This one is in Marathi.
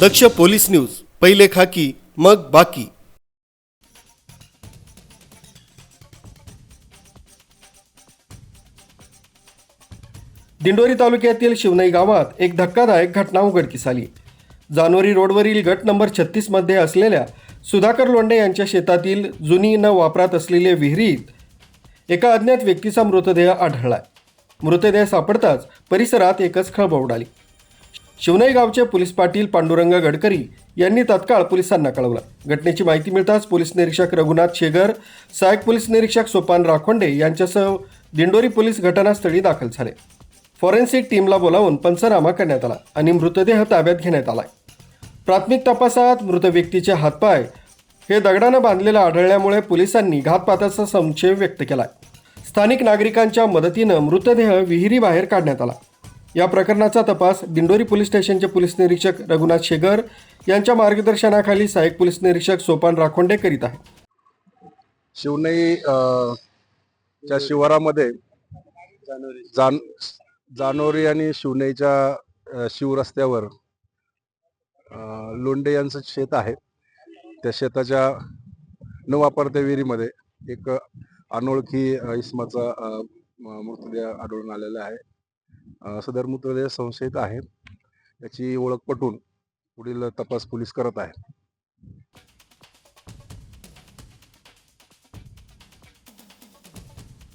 दक्ष पोलीस न्यूज पहिले खाकी मग बाकी. दिंडोरी तालुक्यातील शिवनाई गावात एक धक्कादायक घटना उघडकीस आली. जानोरी रोडवरील गट नंबर छत्तीसमध्ये असलेल्या सुधाकर लोंडे यांच्या शेतातील जुनी न वापरात असलेल्या विहिरीत एका अज्ञात व्यक्तीचा मृतदेह आढळला. मृतदेह सापडताच परिसरात एकच खळबळ उडाली. शिवनाई गावचे पोलीस पाटील पांडुरंग गडकरी यांनी तत्काळ पोलिसांना कळवलं. घटनेची माहिती मिळताच पोलीस निरीक्षक रघुनाथ शेगर सहाय्यक पोलीस निरीक्षक सोपान राखोंडे यांच्यासह दिंडोरी पोलीस घटनास्थळी दाखल झाले. फॉरेन्सिक टीमला बोलावून पंचनामा करण्यात आला आणि मृतदेह ताब्यात घेण्यात आला प्राथमिक तपासात मृत व्यक्तीचे हातपाय हे दगडानं बांधलेलं आढळल्यामुळे पोलिसांनी घातपाताचा संशय व्यक्त केला स्थानिक नागरिकांच्या मदतीनं मृतदेह विहिरीबाहेर काढण्यात आला. या प्रकरणाचा तपास दिंडोरी पोलीस स्टेशनचे पोलीस निरीक्षक रघुनाथ शेगर यांच्या मार्गदर्शनाखाली सहाय्यक पोलीस निरीक्षक सोपान राखोंडे करीत आहे शिवनेई च्या शिवारामध्ये जान जानोरी आणि शिवनेईच्या शिवरस्त्यावर लोंडे यांचं शेत आहे. त्या शेताच्या न वापरत्या विहिरीमध्ये एक अनोळखी इस्माचा इसमाचा मृतदेह आढळून आलेला आहे. सदर मृतदेह संशयित आहे याची ओळख पटून पुढील तपास पोलीस करत आहे